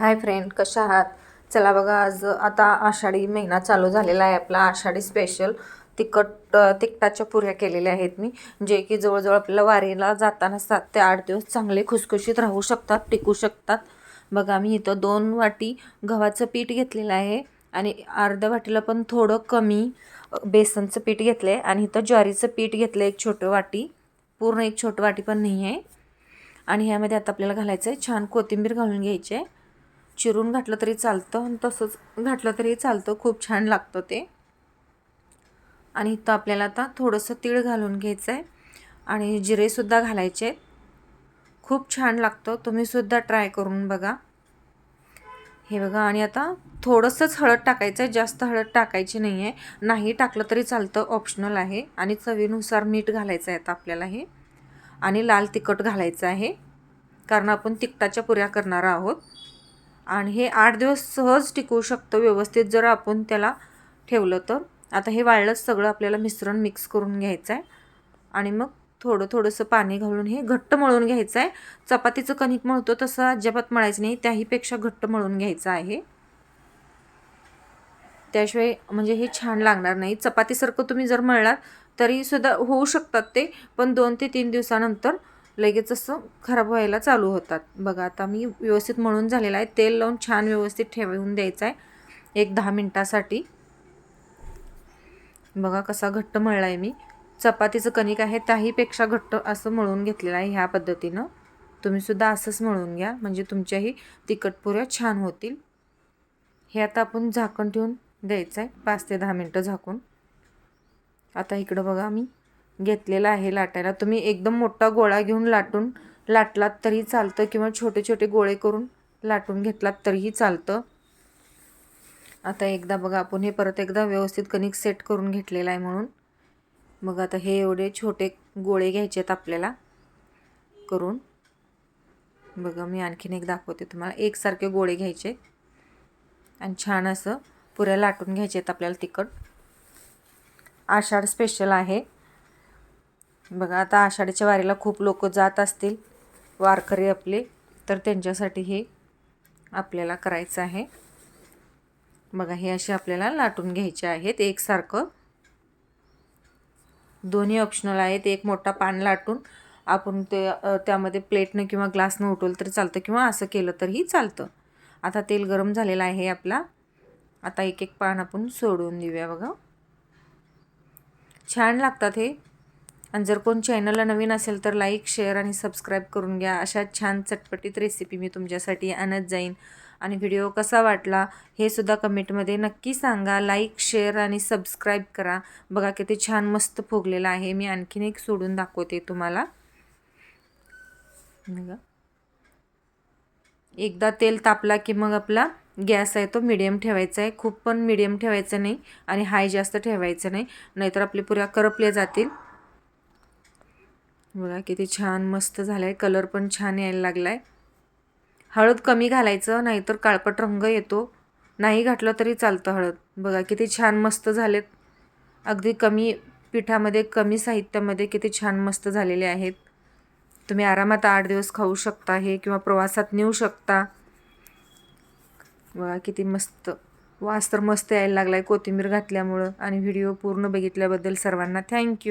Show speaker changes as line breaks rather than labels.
Hi friend कशा आहात? चला बघा आज आता आषाढी महिना चालू झालेला आहे आपला आषाढी स्पेशल तिखट तिखटाच्या पुऱ्या केलेल्या आहेत मी जे की जवळजवळ आपल्याला वारीला जाताना सात ते आठ दिवस चांगले खुसखुशीत राहू शकतात टिकू शकतात. बघा मी इथं दोन वाटी गव्हाचं पीठ घेतलेलं आहे आणि अर्ध्या वाटीला पण थोडं कमी बेसनचं पीठ घेतलं आहे आणि इथं ज्वारीचं पीठ घेतलं एक छोटं वाटी. पूर्ण एक छोटं वाटी पण नाही आहे आणि ह्यामध्ये आता आपल्याला घालायचं आहे छान कोथिंबीर घालून घ्यायची आहे चिरून घातलं तरी चालतं आणि तसंच घातलं तरी चालतं. खूप छान लागतं ते. आणि इथं आपल्याला आता थोडंसं तीळ घालून घ्यायचं आहे आणि जिरेसुद्धा घालायचे. आहेत खूप छान लागतं. तुम्हीसुद्धा ट्राय करून बघा. हे बघा आणि आता थोडंसंच हळद टाकायचं आहे जास्त हळद टाकायची नाही आहे नाही टाकलं तरी चालतं. ऑप्शनल आहे. आणि चवीनुसार मीठ घालायचं आहे आता आपल्याला हे. आणि लाल तिखट घालायचं आहे. कारण आपण तिखटाच्या पुऱ्या करणार आहोत. आणि हे आठ दिवस सहज टिकू शकतं व्यवस्थित जर आपण त्याला ठेवलं तर. आता हे वाळलंच सगळं आपल्याला मिश्रण मिक्स करून घ्यायचं आहे. आणि मग थोडं थोडंसं पाणी घालून हे घट्ट मळून घ्यायचं आहे. चपातीचं कणिक मळतो तसं अजिबात मळायचं नाही. त्याहीपेक्षा घट्ट मळून घ्यायचं आहे. त्याशिवाय म्हणजे हे छान लागणार नाही. चपातीसारखं तुम्ही जर मळलात तरीसुद्धा होऊ शकतात ते. पण दोन ते तीन दिवसानंतर लगेच असं खराब व्हायला चालू होतात. बघा आता मी व्यवस्थित मळून झालेला आहे. तेल लावून छान व्यवस्थित ठेवून द्यायचं आहे. एक दहा मिनटासाठी. बघा कसा घट्ट मळला आहे मी. चपातीचं कणिक आहे त्याहीपेक्षा घट्ट असं मळून घेतलेलं आहे ह्या पद्धतीनं. तुम्हीसुद्धा असंच मळून घ्या म्हणजे तुमच्याही तिखटपुऱ्या छान होतील. हे आता आपण झाकण ठेवून द्यायचं आहे. पाच ते दहा मिनटं झाकून. आता इकडं बघा मी. घेतलेला आहे लाटायला. तुम्ही एकदम मोठा गोळा घेऊन लाटून लाटलात तरी चालतं किंवा छोटे छोटे गोळे करून लाटून घेतलात तरीही चालतं. आता एकदा बघा आपण हे परत एकदा व्यवस्थित कणिक सेट करून घेतलेलं आहे म्हणून. मग आता हे एवढे छोटे गोळे घ्यायचे आहेत आपल्याला करून. बघा मी आणखीन एक दाखवते तुम्हाला. एकसारखे गोळे घ्यायचे. आणि छान असं पुऱ्या लाटून घ्यायचे आहेत आपल्याला तिखट. आषाढ स्पेशल आहे. बघा आता आषाढीच्या वारीला खूप लोक जात असतील वारकरी आपले तर त्यांच्यासाठी हे आपल्याला करायचं आहे. बघा हे असे आपल्याला लाटून घ्यायचे आहेत एकसारखं. दोन्ही ऑप्शनल आहेत एक मोठा पान लाटून आपण ते त्यामध्ये प्लेटनं किंवा ग्लासनं उठवलं तरी चालतं किंवा असं केलं तरीही चालतं. आता तेल गरम झालेलं आहे आपला. आता एक एक पान आपण सोडून देऊया बघा. छान लागतात हे. आणि जर कोण चॅनलला नवीन असेल तर लाईक शेअर आणि सबस्क्राईब करून घ्या. अशा छान चटपटीत रेसिपी मी तुमच्यासाठी आणत जाईन. आणि व्हिडिओ कसा वाटला हे सुद्धा कमेंटमध्ये नक्की सांगा. लाईक शेअर आणि सबस्क्राईब करा. बघा किती छान मस्त फुगलेला आहे. मी आणखीन एक सोडून दाखवते तुम्हाला. एकदा तेल तापला की मग आपला गॅस आहे तो मिडियम ठेवायचा आहे. खूप पण मिडियम ठेवायचं नाही आणि हाय जास्त ठेवायचं नाही. नाहीतर आपली पुऱ्या करपल्या जातील. बघा किती छान मस्त झालं आहे कलर पण छान यायला लागला आहे हळद कमी घालायचं नाहीतर काळपट रंग येतो. नाही घातलं तरी चालतं हळद. बघा किती छान मस्त झालेत. अगदी कमी पिठामध्ये कमी साहित्यामध्ये किती छान मस्त झालेले आहेत. तुम्ही आरामात आठ दिवस खाऊ शकता हे किंवा प्रवासात नेऊ शकता. बघा किती मस्त. वास तर मस्त यायला लागला आहे कोथिंबीर घातल्यामुळं. आणि व्हिडिओ पूर्ण बघितल्याबद्दल सर्वांना थँक्यू.